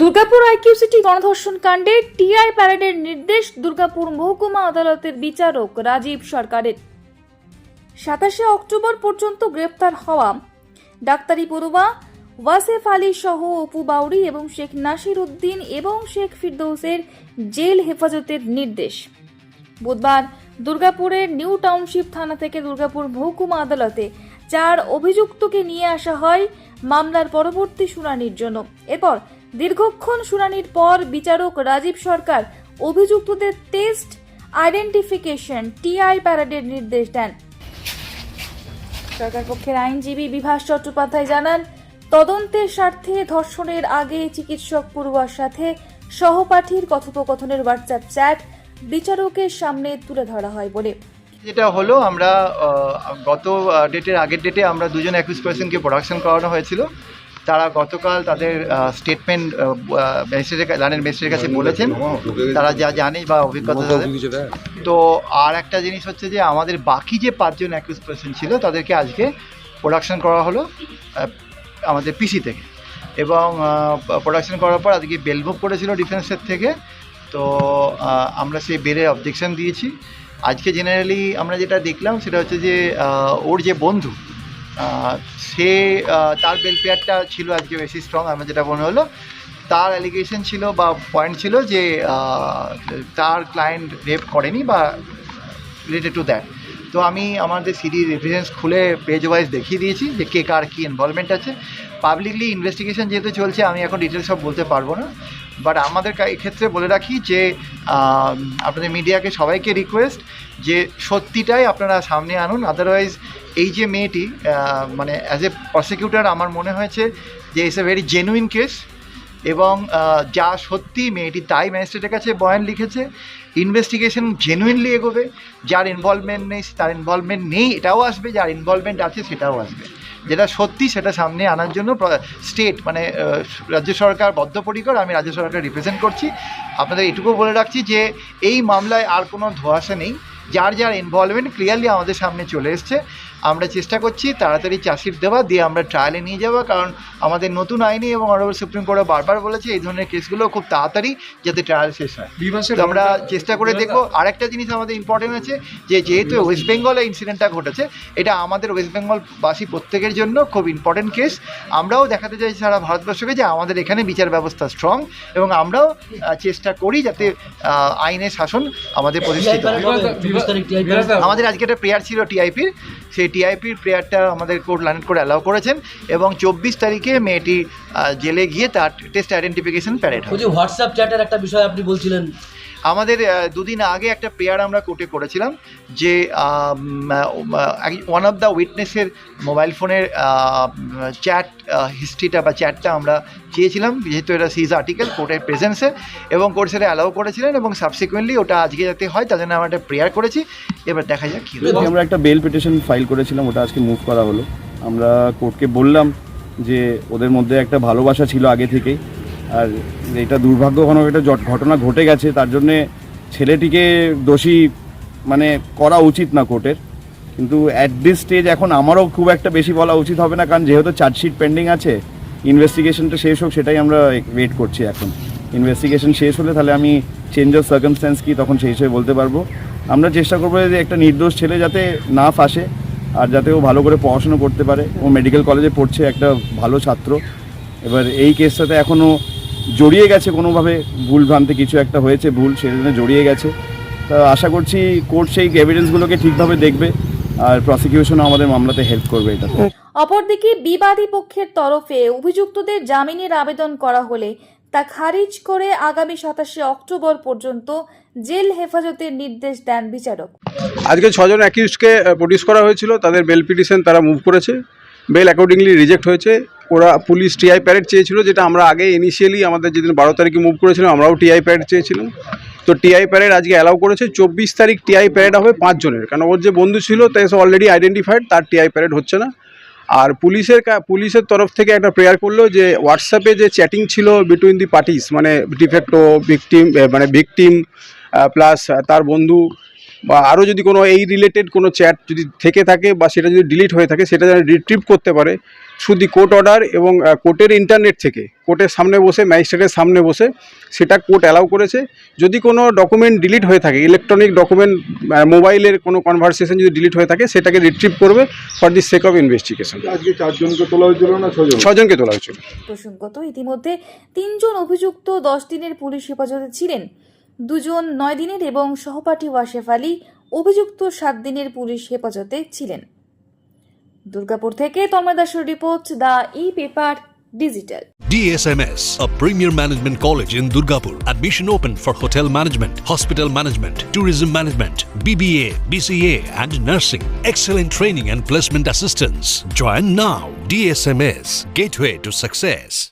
Durgapur IQ city গণধর্ষণ কাণ্ডে TI প্যারেডের নির্দেশ দুর্গাপুর মহকুমা আদালতের বিচারক রাজীব সরকারের। সাতাশে অক্টোবর পর্যন্ত গ্রেপ্তার হওয়া ডাক্তারি পড়ুয়া ওয়াসেফ আলী সহ অপু বাউরি এবং শেখ নাসির উদ্দিন এবং শেখ ফিরদৌসের জেল হেফাজতের নির্দেশ। বুধবার দুর্গাপুরের নিউ টাউনশিপ থানা থেকে দুর্গাপুর মহকুমা আদালতে চার অভিযুক্তকে নিয়ে আসা হয় মামলার পরবর্তী শুনানির জন্য। এরপর দীর্ঘক্ষণ শুনানির পর বিচারক রাজীব সরকার অভিযুক্তদের টেস্ট আইডেন্টিফিকেশন টিআই প্যারেডের নির্দেশ দেন। সরকার পক্ষের আইনজীবী বিভাস চট্টোপাধ্যায় জানান, তদন্তের স্বার্থে ধর্ষণের আগে চিকিৎসক পড়ুয়ার সাথে সহপাঠীর কথোপকথনের হোয়াটসঅ্যাপ চ্যাট বিচারকের সামনে তুলে ধরা হয় বলে। যেটা হলো আমরা গত ডেটের আগের ডেটে আমরা দুজন অ্যাকুইজ পার্সনকে প্রোডাকশন করানো হয়েছিল। তারা গতকাল তাদের স্টেটমেন্ট ম্যাজিস্ট্রেটের লানের ম্যাজিস্ট্রেটের কাছে বলেছেন তারা যা জানে বা অভিজ্ঞতা তো আর একটা জিনিস হচ্ছে যে আমাদের বাকি যে পাঁচজন অ্যাকুইজ পার্সন ছিল তাদেরকে আজকে প্রোডাকশন করা হলো আমাদের পিসি থেকে। এবং প্রোডাকশন করার পর আজকে বেল মুভ করেছিল ডিফেন্সের থেকে। তো আমরা সেই বেলে অবজেকশন দিয়েছি। আজকে জেনারেলি আমরা যেটা দেখলাম সেটা হচ্ছে যে ওর যে বন্ধু সে তার বেল পেয়ারটা ছিল আজকে বেশি স্ট্রং আমার যেটা মনে হলো। তার অ্যালিগেশন ছিল বা পয়েন্ট ছিল যে তার ক্লায়েন্ট রেপ করেনি বা রিলেটেড টু দ্যাট তো আমি আমাদের সিডি রেফারেন্স খুলে পেজ ওয়াইজ দেখিয়ে দিয়েছি যে কে কার কী ইনভলভমেন্ট আছে। পাবলিকলি ইনভেস্টিগেশন যেহেতু চলছে, আমি এখন ডিটেলস সব বলতে পারব না। বাট আমাদের কা- এক্ষেত্রে বলে রাখি যে আপনাদের মিডিয়াকে সবাইকে রিকোয়েস্ট যে সত্যিটাই আপনারা সামনে আনুন। আদারওয়াইজ এই যে মেয়েটি মানে অ্যাজ এ প্রসিকিউটর আমার মনে হয়েছে যে it's a very genuine case এবং যা সত্যি মেয়েটি তাই ম্যাজিস্ট্রেটের কাছে বয়ান লিখেছে। ইনভেস্টিগেশন জেনুইনলি এগোবে। যার ইনভলভমেন্ট নেই, তার ইনভলভমেন্ট নেই, এটাও আসবে। যার ইনভলভমেন্ট আছে, সেটাও আসবে। যেটা সত্যি সেটা সামনে আনার জন্য স্টেট মানে রাজ্য সরকার বদ্ধপরিকর, আমি রাজ্য সরকার রিপ্রেজেন্ট করছি। আপনাদের এটুকু বলে রাখছি যে, এই মামলায় আর কোনো ধোয়াশা নেই। যার যার ইনভলভমেন্ট ক্লিয়ারলি আমাদের সামনে চলে এসছে। আমরা চেষ্টা করছি তাড়াতাড়ি চাষির দেওয়া দিয়ে আমরা ট্রায়ালে নিয়ে যাওয়া কারণ আমাদের নতুন আইনি এবং অনারেবল সুপ্রিম কোর্টে বারবার বলেছে এই ধরনের কেসগুলো খুব তাড়াতাড়ি যাতে ট্রায়াল শেষ হয়। আমরা চেষ্টা করে দেখব। আরেকটা জিনিস আমাদের ইম্পর্টেন্ট আছে যে যেহেতু ওয়েস্ট বেঙ্গলে ইনসিডেন্টটা ঘটেছে এটা আমাদের ওয়েস্ট বেঙ্গলবাসী প্রত্যেকের জন্য খুব ইম্পর্টেন্ট কেস আমরাও দেখাতে চাই সারা ভারতবর্ষকে যে আমাদের এখানে বিচার ব্যবস্থা স্ট্রং এবং আমরাও চেষ্টা করি যাতে আইনের শাসন আমাদের প্রতিষ্ঠিত হয়। আমাদের আজকে একটা প্রেয়ার ছিল টিআইপির সেই টিআইপির প্রেয়ারটা আমাদের কোর্ট লাইন করে অ্যালাউ করেছেন এবং চব্বিশ তারিখে মেয়েটি জেলে গিয়ে তার টেস্ট আইডেন্টিফিকেশন প্যারেড হবে হোয়াটসঅ্যাপ চ্যাটের একটা বিষয় আপনি বলছিলেন। আমাদের দুদিন আগে একটা প্রেয়ার আমরা কোর্টে করেছিলাম যে ওয়ান অফ দ্য উইটনেসের মোবাইল ফোনের চ্যাট হিস্ট্রিটা বা চ্যাটটা আমরা চেয়েছিলাম, যেহেতু এটা সিজ আর্টিকেল কোর্টের প্রেজেন্সে এবং কোর্ট সেটা অ্যালাউ করেছিলেন এবং সাবসিকুয়েন্টলি ওটা আজকে যাতে হয়, তার জন্য আমরা একটা প্রেয়ার করেছি। এবার দেখা যাক কী। আমরা একটা বেল পিটিশন ফাইল করেছিলাম, ওটা আজকে মুভ করা হলো। আমরা কোর্টকে বললাম যে, ওদের মধ্যে একটা ভালোবাসা ছিল আগে থেকেই। আর এটা দুর্ভাগ্যজনক একটা ঘটনা ঘটে গেছে, তার জন্যে ছেলেটিকে দোষী মানে করা উচিত না কোর্টের। কিন্তু অ্যাট দিস স্টেজ এখন আমারও খুব একটা বেশি বলা উচিত হবে না, কারণ যেহেতু চার্জশিট পেন্ডিং আছে ইনভেস্টিগেশনটা শেষ হোক, সেটাই আমরা ওয়েট করছি এখন। ইনভেস্টিগেশন শেষ হলে তাহলে আমি চেঞ্জ অফ সার্কামস্ট্যান্স কি তখন সেই হিসেবে বলতে পারব। আমরা চেষ্টা করব যে একটা নির্দোষ ছেলে যাতে না ফাঁসে, আর যাতে ও ভালো করে পড়াশোনা করতে পারে। ও মেডিকেল কলেজে পড়ছে একটা ভালো ছাত্র। এবার এই কেসটাতে এখনও জড়িয়ে গেছে কোনোভাবে ভুল ভ্রান্তি কিছু একটা হয়েছে ভুল সেজন্য জড়িয়ে গেছে। তা আশা করছি কোর্ট সেই এভিডেন্সগুলোকে ঠিকভাবে দেখবে আর প্রসিকিউশনও আমাদের মামলাতে হেল্প করবে এটাতে অপরদিকে বিবাদী পক্ষের তরফে অভিযুক্তদের জামিনের আবেদন করা হলে তা খারিজ করে আগামী সাতাশে অক্টোবর পর্যন্ত জেল হেফাজতের নির্দেশ দেন বিচারক। আজকে ছজন অ্যাকিউজকে প্রডিউস করা হয়েছিল তাদের বেল পিটিশন তারা মুভ করেছে। বেল অ্যাকর্ডিংলি রিজেক্ট হয়েছে। ওরা পুলিশ টিআই প্যারেড চেয়েছিল, যেটা আমরা আগে ইনিশিয়ালি আমাদের যেদিন বারো তারিখে মুভ করেছিলাম, আমরাও টিআই প্যারেড চেয়েছিলাম। তো টিআই প্যারেড আজকে অ্যালাউ করেছে। চব্বিশ তারিখ টিআই প্যারেড হবে পাঁচজনের। কারণ ওর যে বন্ধু ছিল তাই সে অলরেডি আইডেন্টিফাইড তার টিআই প্যারেড হচ্ছে না। আর পুলিশের পুলিশের তরফ থেকে একটা প্রেয়ার করল যে হোয়াটসঅ্যাপে যে চ্যাটিং ছিল বিটুইন দি পার্টিস মানে ডিফেক্টো ভিকটিম মানে ভিকটিম প্লাস তার বন্ধু বা আরও যদি কোনো এই রিলেটেড কোনো চ্যাট যদি থেকে থাকে বা সেটা যদি ডিলিট হয়ে থাকে সেটা যেন রিট্রিভ করতে পারে শুধু কোর্ট অর্ডার এবং কোর্টের ইন্টারনেট থেকে। কোর্টের সামনে বসে ম্যাজিস্ট্রেটের সামনে বসে সেটা কোর্ট অ্যালাউ করেছে। যদি কোনো ডকুমেন্ট ডিলিট হয়ে থাকে ইলেকট্রনিক ডকুমেন্ট মোবাইলের কোনো কনভারসেশন যদি ডিলিট হয়ে থাকে সেটাকে রিট্রিভ করবে for the sake of investigation আজকে চারজনকে তোলা হয়েছিল না ছজন? ছজনকে তোলা হয়েছিল। প্রসঙ্গত ইতিমধ্যে তিনজন অভিযুক্ত দশ দিনের পুলিশ হেফাজতে ছিলেন। দুজন নয় দিনের এবং সহপাঠী ওয়াশেফ আলী অভিযুক্ত সাত দিনের পুলিশ হেফাজতে ছিলেন দুর্গাপুর থেকে তন্ময় দাসের report the e paper digital DSMS, a premier management college in Durgapur. Admission open for hotel management, hospital management, tourism management, BBA, BCA, and nursing. Excellent training and placement assistance. Join now. DSMS, gateway to success.